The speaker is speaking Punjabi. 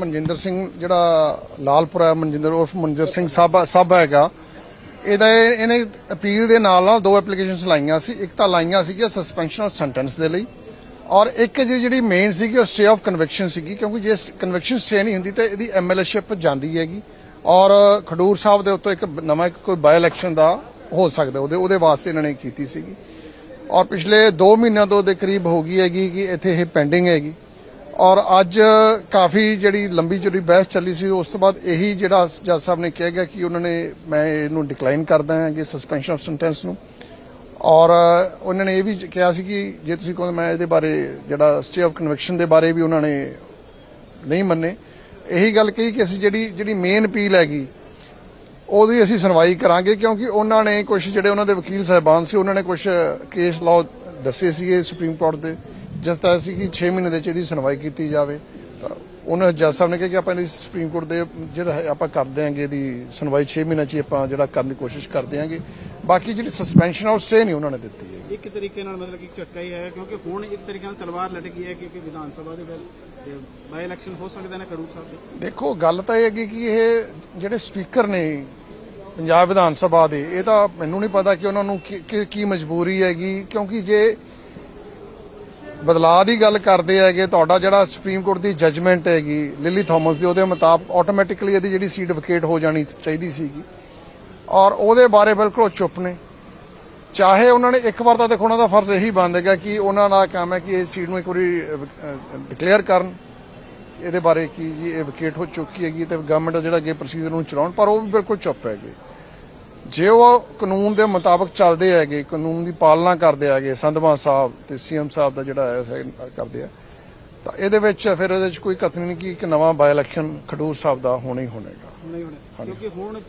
ਮਨਜਿੰਦਰ ਸਿੰਘ, ਜਿਹੜਾ ਲਾਲਪੁਰਾ ਮਨਜਿੰਦਰ ਉਰਫ ਮਨਜਿੰਦਰ ਸਿੰਘ ਸਾਬਾ ਸਾਬਾ ਹੈਗਾ। ਇਹਦਾ ਇਹਨੇ ਅਪੀਲ ਦੇ ਨਾਲ ਨਾਲ ਦੋ ਐਪਲੀਕੇਸ਼ਨਸ ਲਾਈਆਂ ਸੀ। ਇੱਕ ਤਾਂ ਲਾਈਆਂ ਸੀਗੀਆਂ ਸਸਪੈਂਸ਼ਨ ਆਫ ਸੈਂਟੈਂਸ ਦੇ ਲਈ। ਔਰ ਇੱਕ ਜਿਹੜੀ ਜਿਹੜੀ ਮੇਨ ਸੀਗੀ, ਉਹ ਸਟੇ ਆਫ ਕਨਵੈਕਸ਼ਨ ਸੀਗੀ, ਕਿਉਂਕਿ ਜੇ ਕਨਵੈਕਸ਼ਨ ਸਟੇ ਨਹੀਂ ਹੁੰਦੀ ਤਾਂ ਇਹਦੀ ਐਮਐਲਏਸ਼ਿਪ ਜਾਂਦੀ ਹੈਗੀ। ਔਰ ਖਡੂਰ ਸਾਹਿਬ ਦੇ ਉੱਤੇ ਇੱਕ ਨਵਾਂ ਕੋਈ ਬਾਈ ਇਲੈਕਸ਼ਨ ਦਾ ਹੋ ਸਕਦਾ, ਉਹਦੇ ਉਹਦੇ ਵਾਸਤੇ ਇਹਨਾਂ ਨੇ ਕੀਤੀ ਸੀਗੀ। ਔਰ ਪਿਛਲੇ 2 ਮਹੀਨਿਆਂ ਤੋਂ ਦੇ ਕਰੀਬ ਹੋ ਗਈ ਹੈਗੀ ਕਿ ਇੱਥੇ ਇਹ ਪੈਂਡਿੰਗ ਹੈਗੀ। ਔਰ ਅੱਜ ਕਾਫੀ ਜਿਹੜੀ ਲੰਬੀ ਜਿਹੜੀ ਬਹਿਸ ਚੱਲੀ ਸੀ, ਉਸ ਤੋਂ ਬਾਅਦ ਇਹੀ ਜਿਹੜਾ ਜੱਜ ਸਾਹਿਬ ਨੇ ਕਿਹਾ ਗਿਆ ਕਿ ਉਹਨਾਂ ਨੇ, ਮੈਂ ਇਹਨੂੰ ਡਿਕਲਾਈਨ ਕਰਦਾ ਹਾਂ ਕਿ ਸਸਪੈਂਸ਼ਨ ਆਫ ਸੈਂਟੈਂਸ ਨੂੰ। ਔਰ ਉਹਨਾਂ ਨੇ ਇਹ ਵੀ ਕਿਹਾ ਸੀ ਕਿ ਜੇ ਤੁਸੀਂ ਕਹੋ ਮੈਂ ਇਹਦੇ ਬਾਰੇ ਜਿਹੜਾ ਸਟੇ ਆਫ ਕਨਵੈਕਸ਼ਨ ਦੇ ਬਾਰੇ ਵੀ ਉਹਨਾਂ ਨੇ ਨਹੀਂ ਮੰਨੇ। ਇਹੀ ਗੱਲ ਕਹੀ ਕਿ ਅਸੀਂ ਜਿਹੜੀ ਜਿਹੜੀ ਮੇਨ ਅਪੀਲ ਹੈਗੀ, ਉਹਦੀ ਅਸੀਂ ਸੁਣਵਾਈ ਕਰਾਂਗੇ ਕਿਉਂਕਿ ਉਹਨਾਂ ਨੇ ਕੁਝ ਜਿਹੜੇ ਉਹਨਾਂ ਦੇ ਵਕੀਲ ਸਾਹਿਬਾਨ ਸੀ, ਉਹਨਾਂ ਨੇ ਕੁਝ ਕੇਸ ਲਾਅ ਦੱਸੇ ਸੀਗੇ ਸੁਪਰੀਮ ਕੋਰਟ ਦੇ। ਜਿਸ ਤਰ੍ਹਾਂ ਸੀ ਕਿ 6 ਮਹੀਨੇ ਦੇ ਚ ਇਹਦੀ ਸੁਣਵਾਈ ਕੀਤੀ ਜਾਵੇ ਤਾਂ ਉਹਨਾਂ ਜੱਜ ਸਾਹਿਬ ਨੇ ਕਿਹਾ ਕਿ ਆਪਾਂ ਇਹਦੀ ਸੁਪਰੀਮ ਕੋਰਟ ਦੇ ਜਿਹੜਾ ਹੈ ਆਪਾਂ ਕਰ ਦਿਆਂਗੇ ਇਹਦੀ ਸੁਣਵਾਈ 6 ਮਹੀਨਿਆਂ ਚ ਹੀ ਆਪਾਂ ਜਿਹੜਾ ਕਰਨ ਦੀ ਕੋਸ਼ਿਸ਼ ਕਰ ਦਿਆਂਗੇ। ਬਾਕੀ ਜਿਹੜੀ ਸਸਪੈਂਸ਼ਨ ਆਫ ਸਟੇ ਨਹੀਂ ਉਹਨਾਂ ਨੇ ਦਿੱਤੀ ਹੈ ਇੱਕ ਤਰੀਕੇ ਨਾਲ ਮਤਲਬ ਕਿ ਝਟਕਾ ਹੀ ਹੈ ਕਿਉਂਕਿ ਹੁਣ ਇੱਕ ਤਰੀਕੇ ਨਾਲ ਤਲਵਾਰ ਲਟਕੀ ਹੈ ਕਿਉਂਕਿ ਵਿਧਾਨ ਸਭਾ ਦੇ ਵਿੱਚ ਬਾਈ ਇਲੈਕਸ਼ਨ ਹੋ ਸਕਦੇ ਨੇ ਖਡੂਰ ਸਾਹਿਬ ਦੇ। ਦੇਖੋ ਗੱਲ ਤਾਂ ਇਹ ਹੈਗੀ ਕਿ ਇਹ ਜਿਹੜੇ ਸਪੀਕਰ ਨੇ ਪੰਜਾਬ ਵਿਧਾਨ ਸਭਾ ਦੇ ਇਹ ਤਾਂ ਮੈਨੂੰ ਨਹੀਂ ਪਤਾ ਕਿ ਉਹਨਾਂ ਨੂੰ ਕੀ ਮਜਬੂਰੀ ਹੈਗੀ ਕਿਉਂਕਿ ਜੇ ਬਦਲਾਅ ਦੀ ਗੱਲ ਕਰਦੇ ਹੈਗੇ, ਤੁਹਾਡਾ ਜਿਹੜਾ ਸੁਪਰੀਮ ਕੋਰਟ ਦੀ ਜੱਜਮੈਂਟ ਹੈਗੀ ਲਿਲੀ ਥਾਮਸ ਦੀ, ਉਹਦੇ ਮੁਤਾਬਕ ਆਟੋਮੈਟਿਕਲੀ ਇਹਦੀ ਜਿਹੜੀ ਸੀਟ ਵਕੇਟ ਹੋ ਜਾਣੀ ਚਾਹੀਦੀ ਸੀਗੀ। ਔਰ ਉਹਦੇ ਬਾਰੇ ਬਿਲਕੁਲ ਉਹ ਚੁੱਪ ਨੇ। ਚਾਹੇ ਉਹਨਾਂ ਨੇ ਇੱਕ ਵਾਰ ਤਾਂ ਦੇਖੋ ਉਹਨਾਂ ਦਾ ਫਰਜ਼ ਇਹੀ ਬਣਦਾ ਹੈਗਾ ਕਿ ਉਹਨਾਂ ਦਾ ਕੰਮ ਹੈ ਕਿ ਇਹ ਸੀਟ ਨੂੰ ਇੱਕ ਵਾਰੀ ਡਿਕਲੇਅਰ ਕਰਨ। ਇਹਦੇ ਬਾਰੇ ਕੀ ਜੀ, ਇਹ ਵਕੇਟ ਹੋ ਚੁੱਕੀ ਹੈਗੀ ਤੇ ਗਵਰਨਮੈਂਟ ਜਿਹੜਾ ਅੱਗੇ ਪ੍ਰੋਸੀਜਰ ਨੂੰ ਚਲਾਉਣ, ਪਰ ਉਹ ਵੀ ਬਿਲਕੁਲ ਚੁੱਪ ਹੈਗੇ। ਜੇ ਉਹ ਕਾਨੂੰਨ ਦੇ ਮੁਤਾਬਕ ਚੱਲਦੇ ਹੈਗੇ ਕਾਨੂੰਨ ਦੀ ਪਾਲਣਾ ਕਰਦੇ ਹੈਗੇ ਸੰਧਵਾ ਸਾਹਿਬ ਤੇ ਸੀਐਮ ਸਾਹਿਬ ਦਾ ਜਿਹੜਾ ਕਰਦੇ ਆ ਤਾਂ ਇਹਦੇ ਵਿੱਚ ਫਿਰ ਇਹਦੇ ਵਿੱਚ ਕੋਈ ਕਥਨ ਨਹੀਂ ਕਿ ਇੱਕ ਨਵਾਂ ਬਾਈ ਇਲੈਕਸ਼ਨ ਖਡੂਰ ਸਾਹਿਬ ਦਾ ਹੋਣਾ ਹੀ ਹੋਣੇਗਾ ਕਿਉਂਕਿ ਹੁਣ